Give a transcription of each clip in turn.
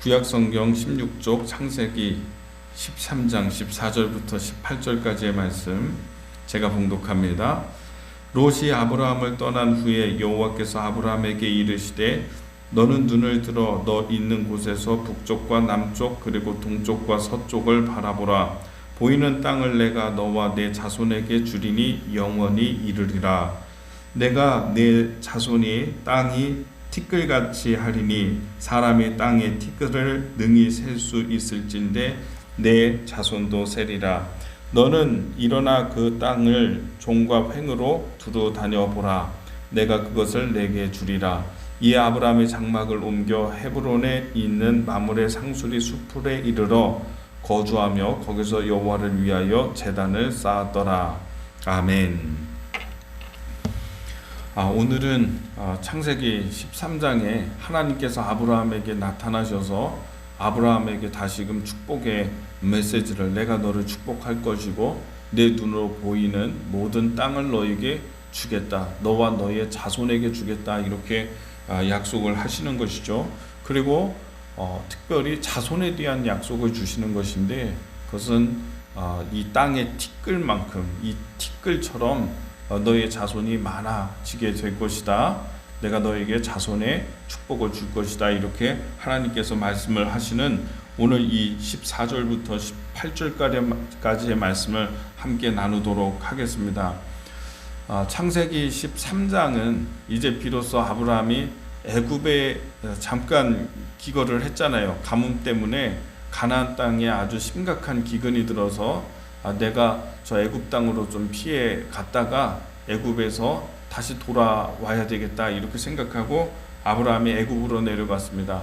구약성경 16쪽 창세기 13장 14절부터 18절까지의 말씀 제가 봉독합니다. 롯이 아브라함을 떠난 후에 여호와께서 아브라함에게 이르시되 너는 눈을 들어 너 있는 곳에서 북쪽과 남쪽 그리고 동쪽과 서쪽을 바라보라 보이는 땅을 내가 너와 내 자손에게 주리니 영원히 이르리라 내가 내 자손이 땅이 티끌같이 하리니 사람이 땅의 티끌을 능히 셀 수 있을진데 내 자손도 세리라. 너는 일어나 그 땅을 종과 횡으로 두루 다녀보라. 내가 그것을 내게 주리라. 이에 아브라함의 장막을 옮겨 헤브론에 있는 마물의 상수리 수풀에 이르러 거주하며 거기서 여호와를 위하여 제단을 쌓았더라. 아멘. 아, 오늘은 아, 창세기 13장에 하나님께서 아브라함에게 나타나셔서 아브라함에게 다시금 축복의 메시지를 내가 너를 축복할 것이고 내 눈으로 보이는 모든 땅을 너에게 주겠다. 너와 너의 자손에게 주겠다. 이렇게 아, 약속을 하시는 것이죠. 그리고 어, 특별히 자손에 대한 약속을 주시는 것인데 그것은 어, 이 땅의 티끌만큼 이 티끌처럼 어, 너의 자손이 많아지게 될 것이다. 내가 너에게 자손의 축복을 줄 것이다. 이렇게 하나님께서 말씀을 하시는 오늘 이 14절부터 18절까지의 말씀을 함께 나누도록 하겠습니다. 아, 창세기 13장은 이제 비로소 아브라함이 애굽에 잠깐 기거를 했잖아요. 가뭄 때문에 가나안 땅에 아주 심각한 기근이 들어서 아, 내가 저 애굽 땅으로 좀 피해 갔다가 애굽에서 다시 돌아와야 되겠다 이렇게 생각하고 아브라함이 애굽으로 내려갔습니다.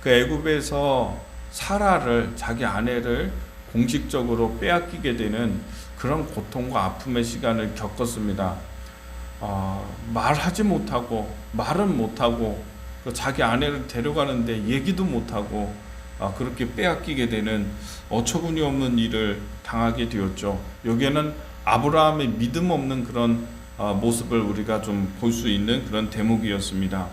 그 애굽에서 사라를 자기 아내를 공식적으로 빼앗기게 되는 그런 고통과 아픔의 시간을 겪었습니다. 어, 말하지 못하고 말은 못하고 그 자기 아내를 데려가는데 얘기도 못하고 아, 그렇게 빼앗기게 되는 어처구니 없는 일을 당하게 되었죠. 여기에는 아브라함의 믿음 없는 그런 어, 모습을 우리가 좀 볼 수 있는 그런 대목이었습니다.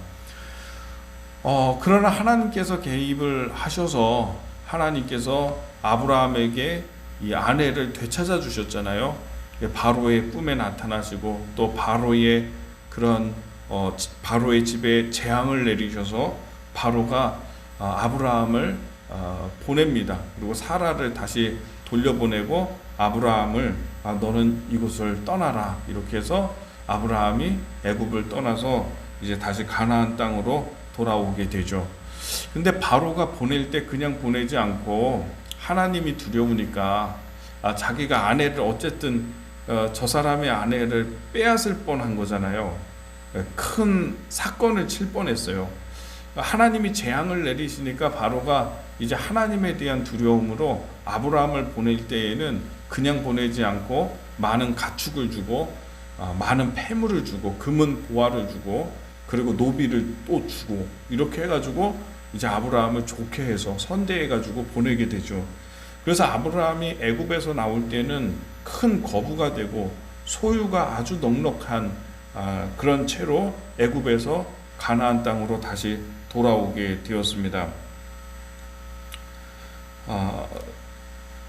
어, 그러나 하나님께서 개입을 하셔서 하나님께서 아브라함에게 이 아내를 되찾아 주셨잖아요. 바로의 꿈에 나타나시고 또 바로의 그런 어, 바로의 집에 재앙을 내리셔서 바로가 어, 아브라함을 어, 보냅니다. 그리고 사라를 다시 돌려보내고 아브라함을 아, 너는 이곳을 떠나라 이렇게 해서 아브라함이 애굽을 떠나서 이제 다시 가나안 땅으로 돌아오게 되죠. 근데 바로가 보낼 때 그냥 보내지 않고 하나님이 두려우니까 아, 자기가 아내를 어쨌든 어, 저 사람의 아내를 빼앗을 뻔한 거잖아요. 큰 사건을 칠 뻔했어요. 하나님이 재앙을 내리시니까 바로가 이제 하나님에 대한 두려움으로 아브라함을 보낼 때에는 그냥 보내지 않고 많은 가축을 주고 아, 많은 폐물을 주고 금은 보화를 주고 그리고 노비를 또 주고 이렇게 해가지고 이제 아브라함을 좋게 해서 선대해가지고 보내게 되죠. 그래서 아브라함이 애굽에서 나올 때는 큰 거부가 되고 소유가 아주 넉넉한 아, 그런 채로 애굽에서 가나안 땅으로 다시 돌아오게 되었습니다. 아,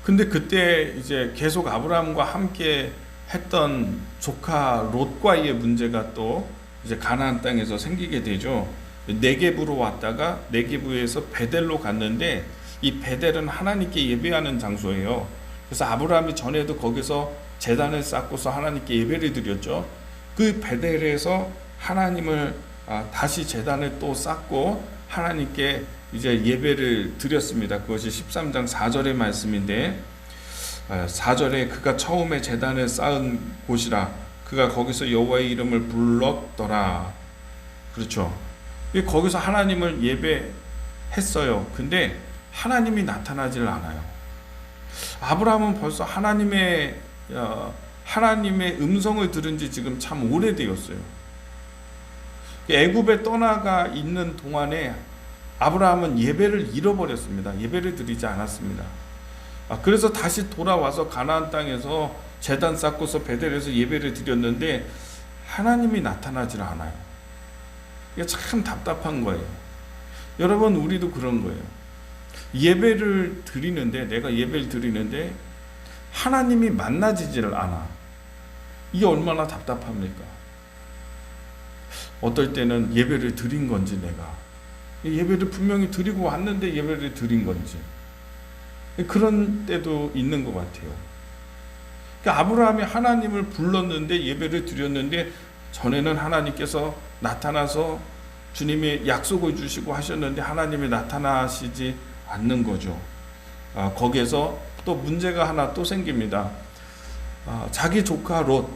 근데 그때 이제 계속 아브라함과 함께 했던 조카 롯과의 문제가 또 이제 가나안 땅에서 생기게 되죠. 네게부로 왔다가 네게부에서 베델로 갔는데 이 베델은 하나님께 예배하는 장소예요. 그래서 아브라함이 전에도 거기서 제단을 쌓고서 하나님께 예배를 드렸죠. 그 베델에서 하나님을 아, 다시 제단을 또 쌓고 하나님께 이제 예배를 드렸습니다. 그것이 13장 4절의 말씀인데 4절에 그가 처음에 제단을 쌓은 곳이라 그가 거기서 여호와의 이름을 불렀더라. 그렇죠. 거기서 하나님을 예배했어요. 근데 하나님이 나타나질 않아요. 아브라함은 벌써 하나님의 어, 하나님의 음성을 들은 지 지금 참 오래되었어요. 애굽에 떠나가 있는 동안에 아브라함은 예배를 잃어버렸습니다. 예배를 드리지 않았습니다. 아, 그래서 다시 돌아와서 가나안 땅에서 제단 쌓고서 베델에서 예배를 드렸는데 하나님이 나타나질 않아요. 이게 참 답답한 거예요. 여러분 우리도 그런 거예요. 예배를 드리는데 내가 예배를 드리는데 하나님이 만나지지를 않아. 이게 얼마나 답답합니까? 어떨 때는 예배를 드린 건지 내가 예배를 분명히 드리고 왔는데 예배를 드린 건지 그런 때도 있는 것 같아요. 그러니까 아브라함이 하나님을 불렀는데 예배를 드렸는데 전에는 하나님께서 나타나서 주님이 약속을 주시고 하셨는데 하나님이 나타나시지 않는 거죠. 아, 거기에서 또 문제가 하나 또 생깁니다. 아, 자기 조카 롯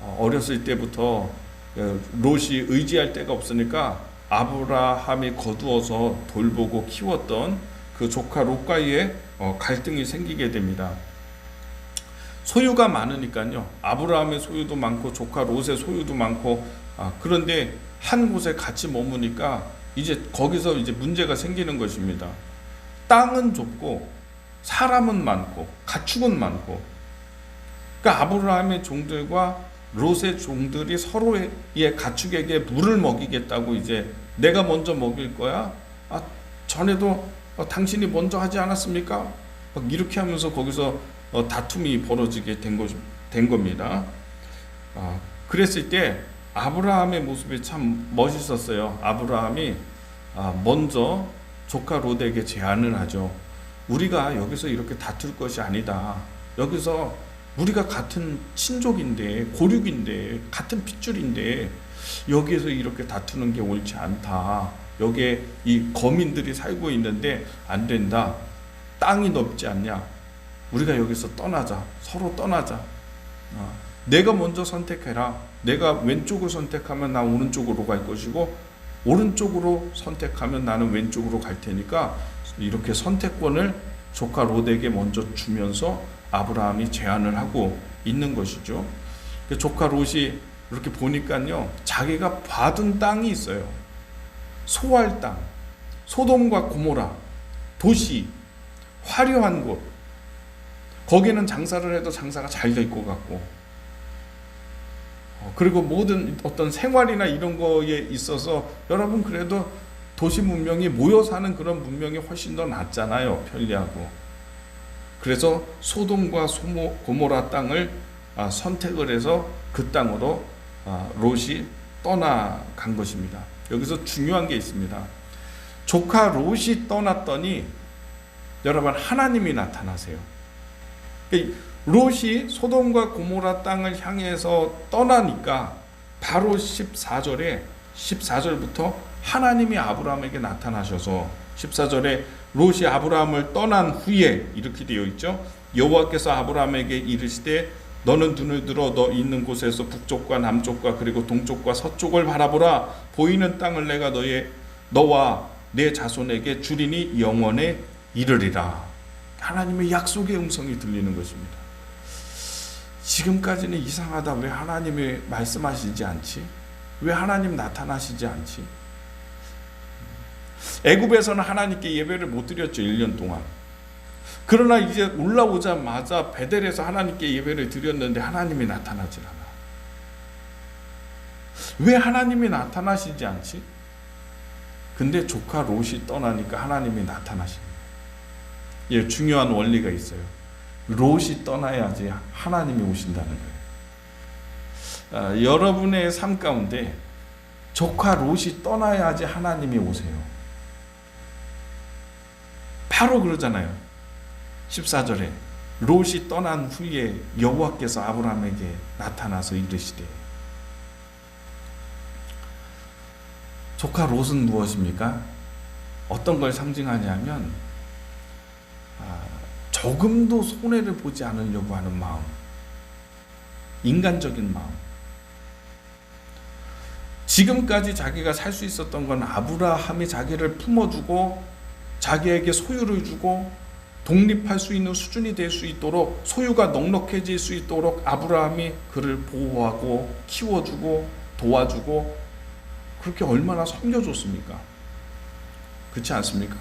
어, 어렸을 때부터 어, 롯이 의지할 데가 없으니까 아브라함이 거두어서 돌보고 키웠던 그 조카 롯과의 어, 갈등이 생기게 됩니다. 소유가 많으니까요. 아브라함의 소유도 많고 조카 롯의 소유도 많고 아, 그런데 한 곳에 같이 머무니까 이제 거기서 이제 문제가 생기는 것입니다. 땅은 좁고 사람은 많고 가축은 많고 그러니까 아브라함의 종들과 롯의 종들이 서로의 가축에게 물을 먹이겠다고 이제 내가 먼저 먹일 거야. 아 전에도 어, 당신이 먼저 하지 않았습니까? 막 이렇게 하면서 거기서 어, 다툼이 벌어지게 된, 것, 된 겁니다. 아, 그랬을 때 아브라함의 모습이 참 멋있었어요. 아브라함이 아, 먼저 조카 롯에게 제안을 하죠. 우리가 여기서 이렇게 다툴 것이 아니다. 여기서 우리가 같은 친족인데 고륙인데 같은 핏줄인데 여기에서 이렇게 다투는 게 옳지 않다. 여기에 이 거민들이 살고 있는데 안 된다. 땅이 넓지 않냐? 우리가 여기서 떠나자. 서로 떠나자. 어, 내가 먼저 선택해라. 내가 왼쪽을 선택하면 나 오른쪽으로 갈 것이고 오른쪽으로 선택하면 나는 왼쪽으로 갈 테니까 이렇게 선택권을 조카 롯에게 먼저 주면서 아브라함이 제안을 하고 있는 것이죠. 그 조카 롯이 이렇게 보니까요, 자기가 받은 땅이 있어요. 소할 땅, 소돔과 고모라, 도시, 화려한 곳. 거기는 장사를 해도 장사가 잘 될 것 같고, 어, 그리고 모든 어떤 생활이나 이런 거에 있어서 여러분 그래도 도시 문명이 모여 사는 그런 문명이 훨씬 더 낫잖아요. 편리하고. 그래서 소돔과 소모, 고모라 땅을 아, 선택을 해서 그 땅으로 아, 롯이 떠나간 것입니다. 여기서 중요한 게 있습니다. 조카 롯이 떠났더니 여러분 하나님이 나타나세요. 롯이 소돔과 고모라 땅을 향해서 떠나니까 바로 14절에 14절부터 하나님이 아브라함에게 나타나셔서 14절에 롯이 아브라함을 떠난 후에 이렇게 되어 있죠. 여호와께서 아브라함에게 이르시되 너는 눈을 들어 너 있는 곳에서 북쪽과 남쪽과 그리고 동쪽과 서쪽을 바라보라 보이는 땅을 내가 너의 너와 내 자손에게 주리니 영원에 이르리라. 하나님의 약속의 음성이 들리는 것입니다. 지금까지는 이상하다. 왜 하나님이 말씀하시지 않지? 왜 하나님 나타나시지 않지? 애굽에서는 하나님께 예배를 못 드렸죠. 1년 동안. 그러나 이제 올라오자마자 베델에서 하나님께 예배를 드렸는데 하나님이 나타나질 않아. 왜 하나님이 나타나시지 않지? 근데 조카 롯이 떠나니까 하나님이 나타나십니다. 예, 중요한 원리가 있어요. 롯이 떠나야지 하나님이 오신다는 거예요. 아, 여러분의 삶 가운데 조카 롯이 떠나야지 하나님이 오세요. 바로 그러잖아요. 14절에 롯이 떠난 후에 여호와께서 아브라함에게 나타나서 이르시되 조카 롯은 무엇입니까? 어떤 걸 상징하냐면 아, 조금도 손해를 보지 않으려고 하는 마음, 인간적인 마음. 지금까지 자기가 살 수 있었던 건 아브라함이 자기를 품어주고 자기에게 소유를 주고 독립할 수 있는 수준이 될 수 있도록 소유가 넉넉해질 수 있도록 아브라함이 그를 보호하고 키워주고 도와주고 그렇게 얼마나 섬겨줬습니까? 그렇지 않습니까?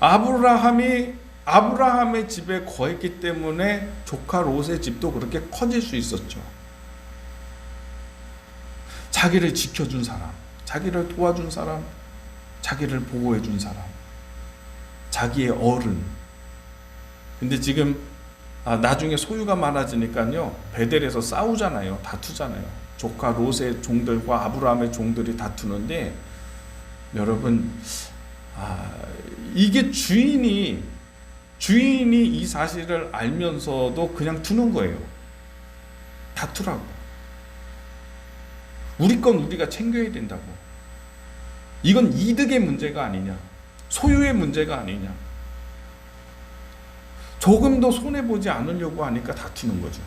아브라함이 아브라함의 집에 거했기 때문에 조카 롯의 집도 그렇게 커질 수 있었죠. 자기를 지켜준 사람, 자기를 도와준 사람, 자기를 보호해 준 사람. 자기의 어른. 근데 지금 아, 나중에 소유가 많아지니까요. 베델에서 싸우잖아요. 다투잖아요. 조카 롯의 종들과 아브라함의 종들이 다투는데 여러분 아, 이게 주인이 주인이 이 사실을 알면서도 그냥 두는 거예요. 다투라고. 우리 건 우리가 챙겨야 된다고. 이건 이득의 문제가 아니냐. 소유의 문제가 아니냐. 조금도 손해보지 않으려고 하니까 다투는 거죠.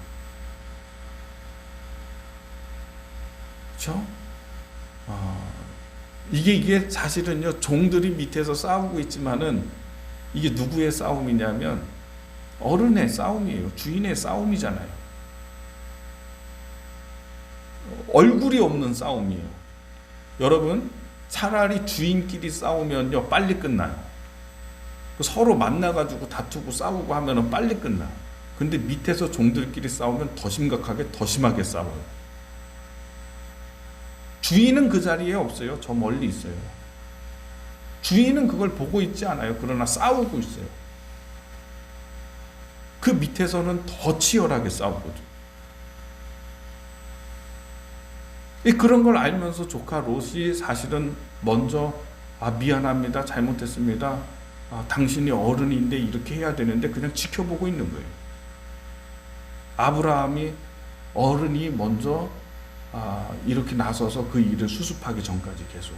그렇죠? 어, 이게 이게 사실은요 종들이 밑에서 싸우고 있지만은 이게 누구의 싸움이냐면 어른의 싸움이에요. 주인의 싸움이잖아요. 얼굴이 없는 싸움이에요. 여러분 차라리 주인끼리 싸우면요 빨리 끝나요. 서로 만나가지고 다투고 싸우고 하면은 빨리 끝나. 근데 밑에서 종들끼리 싸우면 더 심각하게 더 심하게 싸워요. 주인은 그 자리에 없어요. 저 멀리 있어요. 주인은 그걸 보고 있지 않아요. 그러나 싸우고 있어요. 그 밑에서는 더 치열하게 싸우거든. 이 그런 걸 알면서 조카 롯이 사실은 먼저 아 미안합니다. 잘못했습니다. 아, 당신이 어른인데 이렇게 해야 되는데 그냥 지켜보고 있는 거예요. 아브라함이 어른이 먼저 아, 이렇게 나서서 그 일을 수습하기 전까지 계속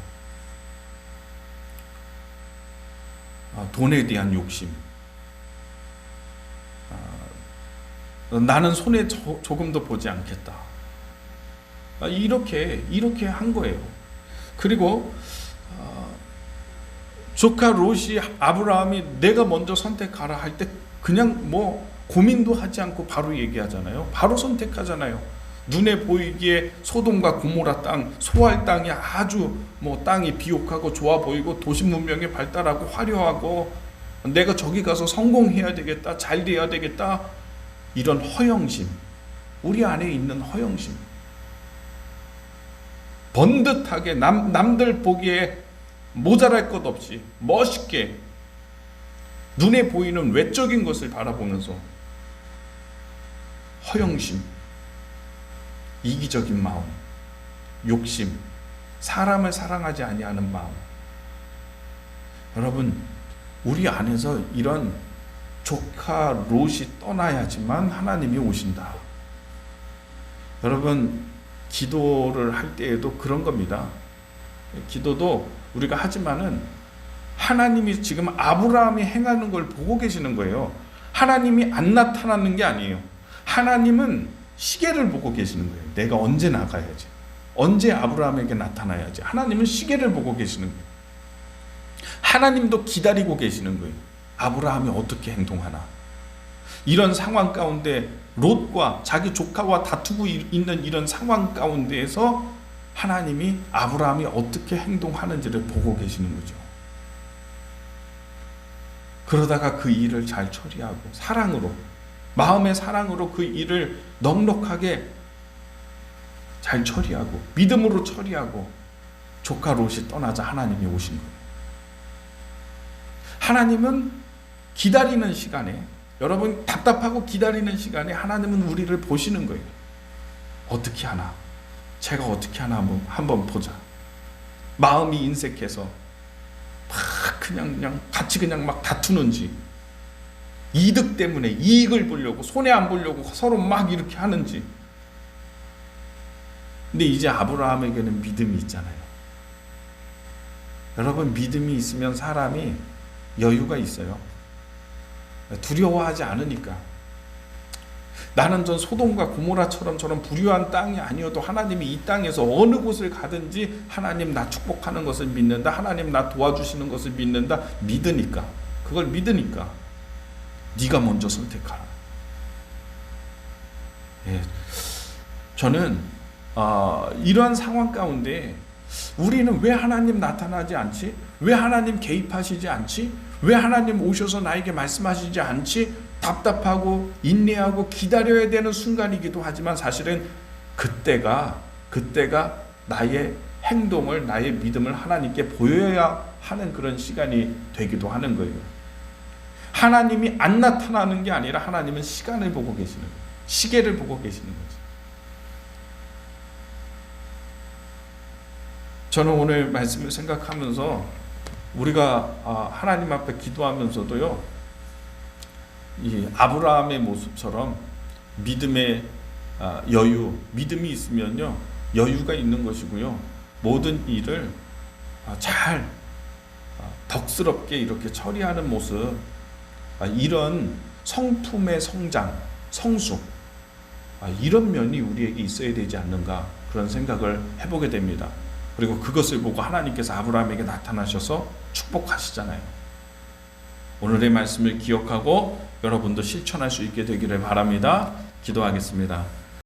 아, 돈에 대한 욕심. 아, 나는 손에 저, 조금도 보지 않겠다. 아, 이렇게 이렇게 한 거예요. 그리고 아, 조카 롯이 아브라함이 내가 먼저 선택하라 할 때 그냥 뭐 고민도 하지 않고 바로 얘기하잖아요. 바로 선택하잖아요. 눈에 보이기에 소돔과 고모라 땅, 소할 땅이 아주 뭐 땅이 비옥하고 좋아 보이고 도시 문명이 발달하고 화려하고 내가 저기 가서 성공해야 되겠다, 잘 돼야 되겠다 이런 허영심, 우리 안에 있는 허영심, 번듯하게 남 남들 보기에 모자랄 것 없이 멋있게 눈에 보이는 외적인 것을 바라보면서 허영심, 이기적인 마음, 욕심, 사람을 사랑하지 아니하는 마음. 여러분, 우리 안에서 이런 조카 롯이 떠나야지만 하나님이 오신다. 여러분, 기도를 할 때에도 그런 겁니다. 기도도 우리가 하지만은 하나님이 지금 아브라함이 행하는 걸 보고 계시는 거예요. 하나님이 안 나타나는 게 아니에요. 하나님은 시계를 보고 계시는 거예요. 내가 언제 나가야지. 언제 아브라함에게 나타나야지. 하나님은 시계를 보고 계시는 거예요. 하나님도 기다리고 계시는 거예요. 아브라함이 어떻게 행동하나. 이런 상황 가운데 롯과 자기 조카와 다투고 있는 이런 상황 가운데에서 하나님이 아브라함이 어떻게 행동하는지를 보고 계시는 거죠. 그러다가 그 일을 잘 처리하고 사랑으로 마음의 사랑으로 그 일을 넉넉하게 잘 처리하고 믿음으로 처리하고 조카 롯이 떠나자 하나님이 오신 거예요. 하나님은 기다리는 시간에 여러분 답답하고 기다리는 시간에 하나님은 우리를 보시는 거예요. 어떻게 하나? 제가 어떻게 하나 한번, 한번 보자. 마음이 인색해서 막 그냥 그냥 같이 그냥 막 다투는지 이득 때문에 이익을 보려고 손해 안 보려고 서로 막 이렇게 하는지. 근데 이제 아브라함에게는 믿음이 있잖아요. 여러분 믿음이 있으면 사람이 여유가 있어요. 두려워하지 않으니까. 나는 전 소돔과 고모라처럼 저런 부유한 땅이 아니어도 하나님이 이 땅에서 어느 곳을 가든지 하나님 나 축복하는 것을 믿는다. 하나님 나 도와주시는 것을 믿는다. 믿으니까. 그걸 믿으니까. 네가 먼저 선택하라. 예. 저는 어, 이러한 상황 가운데 우리는 왜 하나님 나타나지 않지? 왜 하나님 개입하시지 않지? 왜 하나님 오셔서 나에게 말씀하시지 않지? 답답하고 인내하고 기다려야 되는 순간이기도 하지만 사실은 그때가 그때가 나의 행동을 나의 믿음을 하나님께 보여야 하는 그런 시간이 되기도 하는 거예요. 하나님이 안 나타나는 게 아니라 하나님은 시간을 보고 계시는 거예요. 시계를 보고 계시는 거죠. 저는 오늘 말씀을 생각하면서 우리가 아, 하나님 앞에 기도하면서도요, 이 아브라함의 모습처럼 믿음의 아, 여유, 믿음이 있으면요, 여유가 있는 것이고요, 모든 일을 아, 잘 아, 덕스럽게 이렇게 처리하는 모습, 아, 이런 성품의 성장, 성숙, 아, 이런 면이 우리에게 있어야 되지 않는가 그런 생각을 해보게 됩니다. 그리고 그것을 보고 하나님께서 아브라함에게 나타나셔서 축복하시잖아요. 오늘의 말씀을 기억하고 여러분도 실천할 수 있게 되기를 바랍니다. 기도하겠습니다.